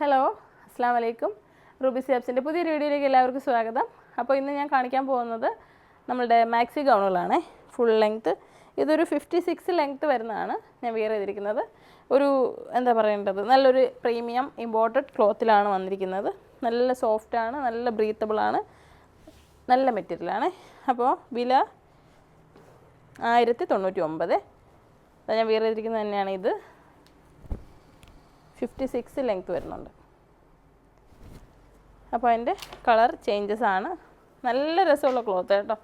Hello അസ്സാം വലൈക്കും Ruby സിയാബ്സിന്റെ പുതിയൊരു വീഡിയോയിലേക്ക് എല്ലാവർക്കും സ്വാഗതം. അപ്പോൾ ഇന്ന് ഞാൻ കാണിക്കാൻ പോകുന്നത് നമ്മളുടെ മാക്സി ഗൗണുകളാണ് ഫുൾ ലെങ്ത്ത് ഇതൊരു ഫിഫ്റ്റി സിക്സ് ലെങ്ത്ത് വരുന്നതാണ് ഞാൻ വിയർ ചെയ്തിരിക്കുന്നത്. ഒരു എന്താ പറയേണ്ടത്? നല്ലൊരു പ്രീമിയം ഇമ്പോർട്ടഡ് ക്ലോത്തിലാണ് വന്നിരിക്കുന്നത്. നല്ല സോഫ്റ്റാണ് നല്ല ബ്രീത്തബിളാണ് നല്ല മെറ്റീരിയലാണ് അപ്പോൾ വില ആയിരത്തി തൊണ്ണൂറ്റി ഒമ്പത്. ഞാൻ വിയർ ചെയ്തിരിക്കുന്നത് തന്നെയാണ് ഇത്. ഫിഫ്റ്റി സിക്സ് ലെങ്ത് വരുന്നുണ്ട്. അപ്പോൾ അതിന്റെ കളർ ചേഞ്ചസ് ആണ്. നല്ല രസമുള്ള ക്ലോത്ത് കേട്ടോ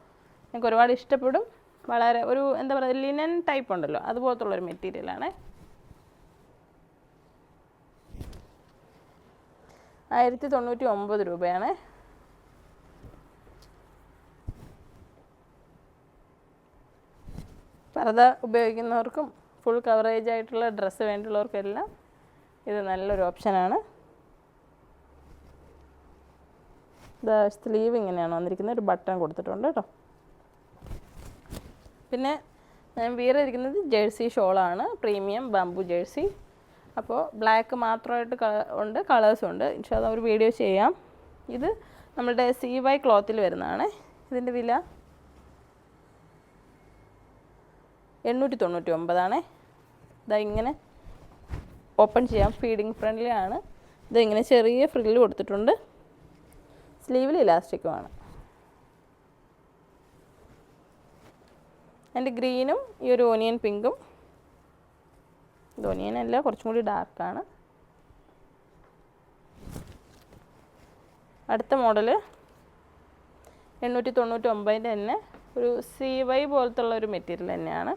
ഞങ്ങൾക്ക് ഒരുപാട് ഇഷ്ടപ്പെടും. വളരെ ഒരു എന്താ പറയുക ലിനൻ ടൈപ്പ് ഉണ്ടല്ലോ അതുപോലത്തുള്ളൊരു മെറ്റീരിയലാണ് ആയിരത്തി തൊണ്ണൂറ്റി ഒമ്പത് രൂപയാണ്. പർദ്ദ ഉപയോഗിക്കുന്നവർക്കും ഫുൾ കവറേജ് ആയിട്ടുള്ള ഡ്രസ്സ് വേണ്ടിയുള്ളവർക്കെല്ലാം ഇത് നല്ലൊരു ഓപ്ഷനാണ്. ഇത് സ്ലീവ് ഇങ്ങനെയാണ് വന്നിരിക്കുന്നത്. ഒരു ബട്ടൺ കൊടുത്തിട്ടുണ്ട് കേട്ടോ. പിന്നെ ഞാൻ വിയർ ഇരിക്കുന്നത് ജേഴ്സി ഷോളാണ്. Premium bamboo jersey. അപ്പോൾ ബ്ലാക്ക് മാത്രമായിട്ട് ഉണ്ട് കളേഴ്സും ഉണ്ട്. ഇൻഷാല്ല ഒരു വീഡിയോ ചെയ്യാം. ഇത് നമ്മുടെ സി വൈ ക്ലോത്തിൽ വരുന്നതാണ്. ഇതിന്റെ വില എണ്ണൂറ്റി തൊണ്ണൂറ്റി ഒമ്പതാണേ. ഇതാ ഇങ്ങനെ ഓപ്പൺ ചെയ്യാം. ഫീഡിങ് ഫ്രണ്ട്ലി ആണ്. ഇതിങ്ങനെ ചെറിയ ഫ്രില്ല് കൊടുത്തിട്ടുണ്ട്. സ്ലീവിൽ ഇലാസ്റ്റിക്കുമാണ് എന്റെ ഗ്രീനും ഈ ഒരു ഓനിയൻ പിങ്കും. ഇത് ഓനിയൻ അല്ല കുറച്ചും കൂടി ഡാർക്കാണ് അടുത്ത മോഡൽ എണ്ണൂറ്റി തൊണ്ണൂറ്റി ഒമ്പതിന്റെ തന്നെ ഒരു സി വൈ പോലത്തുള്ള ഒരു മെറ്റീരിയൽ തന്നെയാണ്.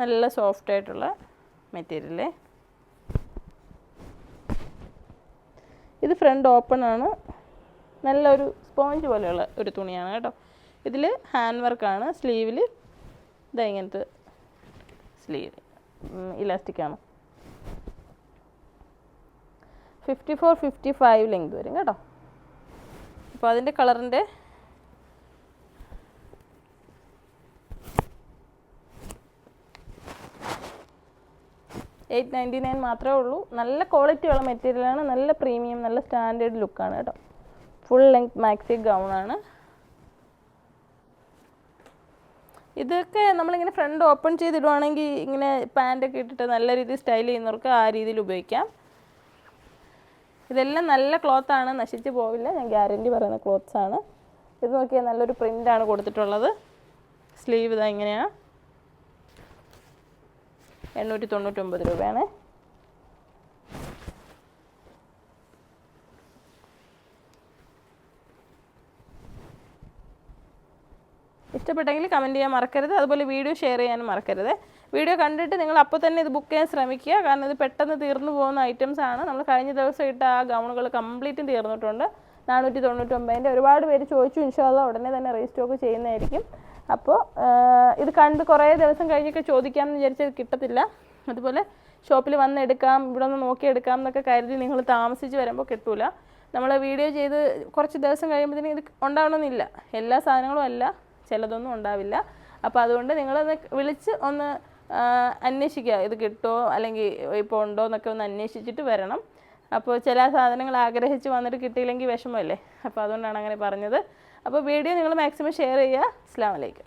നല്ല സോഫ്റ്റ് ആയിട്ടുള്ള മെറ്റീരിയലേ. ഇത് ഫ്രണ്ട് ഓപ്പൺ ആണ്. നല്ലൊരു സ്പോഞ്ച് പോലെയുള്ള ഒരു തുണിയാണ് കേട്ടോ. ഇതിൽ ഹാൻഡ് വർക്കാണ് സ്ലീവിൽ ഇതാ ഇങ്ങനത്തെ സ്ലീവ് ഇലാസ്റ്റിക് ആണ്. Fifty four fifty five length വരും കേട്ടോ. അപ്പോൾ അതിന്റെ കളറിന്റെ എയ്റ്റ് നയന്റി നയൻ മാത്രമേ ഉള്ളൂ. നല്ല ക്വാളിറ്റി ഉള്ള മെറ്റീരിയലാണ് നല്ല പ്രീമിയം നല്ല സ്റ്റാൻഡേർഡ് ലുക്കാണ് കേട്ടോ. ഫുൾ ലെങ്ത് മാക്സി ഗൗൺ ആണ്. ഇതൊക്കെ നമ്മളിങ്ങനെ ഫ്രണ്ട് ഓപ്പൺ ചെയ്തിടുവാണെങ്കിൽ ഇങ്ങനെ പാന്റൊക്കെ ഇട്ടിട്ട് നല്ല രീതിയിൽ സ്റ്റൈൽ ചെയ്യുന്നവർക്ക് ആ രീതിയിൽ ഉപയോഗിക്കാം. ഇതെല്ലാം നല്ല ക്ലോത്താണ് നശിച്ചു പോവില്ല. ഞാൻ ഗ്യാരന്റി പറയുന്ന ക്ലോത്ത്സാണ് ഇത് നോക്കിയാൽ നല്ലൊരു പ്രിന്റാണ് കൊടുത്തിട്ടുള്ളത്. സ്ലീവ് ഇതാ ഇങ്ങനെയാണ് എണ്ണൂറ്റി തൊണ്ണൂറ്റൊമ്പത് രൂപയാണ്. ഇഷ്ടപ്പെട്ടെങ്കിൽ കമന്റ് ചെയ്യാൻ മറക്കരുത്. അതുപോലെ വീഡിയോ ഷെയർ ചെയ്യാനും മറക്കരുത്. വീഡിയോ കണ്ടിട്ട് നിങ്ങൾ അപ്പോൾ തന്നെ ഇത് ബുക്ക് ചെയ്യാൻ ശ്രമിക്കുക. കാരണം ഇത് പെട്ടെന്ന് തീർന്നു പോകുന്ന ഐറ്റംസ് ആണ്. നമ്മൾ കഴിഞ്ഞ ദിവസം ഇട്ട ആ ഗൗണുകൾ കംപ്ലീറ്റും തീർന്നിട്ടുണ്ട്. നാനൂറ്റി തൊണ്ണൂറ്റൊമ്പതിന്റെ ഒരുപാട് പേര് ചോദിച്ചു. ഇൻഷാല്ല ഉടനെ തന്നെ റീസ്റ്റോക്ക് ചെയ്യുന്നതായിരിക്കും. അപ്പോൾ ഇത് കണ്ട് കുറേ ദിവസം കഴിഞ്ഞൊക്കെ ചോദിക്കാമെന്ന് വിചാരിച്ചത് കിട്ടത്തില്ല. അതുപോലെ ഷോപ്പിൽ വന്ന് എടുക്കാം ഇവിടെ ഒന്ന് നോക്കി എടുക്കാം എന്നൊക്കെ കരുതി നിങ്ങൾ താമസിച്ച് വരുമ്പോൾ കിട്ടൂല. നമ്മൾ വീഡിയോ ചെയ്ത് കുറച്ച് ദിവസം കഴിയുമ്പോഴത്തേനും ഇത് ഉണ്ടാവണമെന്നില്ല. എല്ലാ സാധനങ്ങളും അല്ല ചിലതൊന്നും ഉണ്ടാവില്ല. അപ്പോൾ അതുകൊണ്ട് നിങ്ങളൊന്ന് വിളിച്ച് ഒന്ന് അന്വേഷിക്കുക ഇത് കിട്ടുമോ അല്ലെങ്കിൽ ഇപ്പോൾ ഉണ്ടോ എന്നൊക്കെ ഒന്ന് അന്വേഷിച്ചിട്ട് വരണം. അപ്പോൾ ചില സാധനങ്ങൾ ആഗ്രഹിച്ച് വന്നിട്ട് കിട്ടിയില്ലെങ്കിൽ വിഷമമല്ലേ? അപ്പോൾ അതുകൊണ്ടാണ് അങ്ങനെ പറഞ്ഞത്. അപ്പോൾ വീഡിയോ നിങ്ങൾ മാക്സിമം ഷെയർ ചെയ്യുക. അസ്സാം വലൈക്കും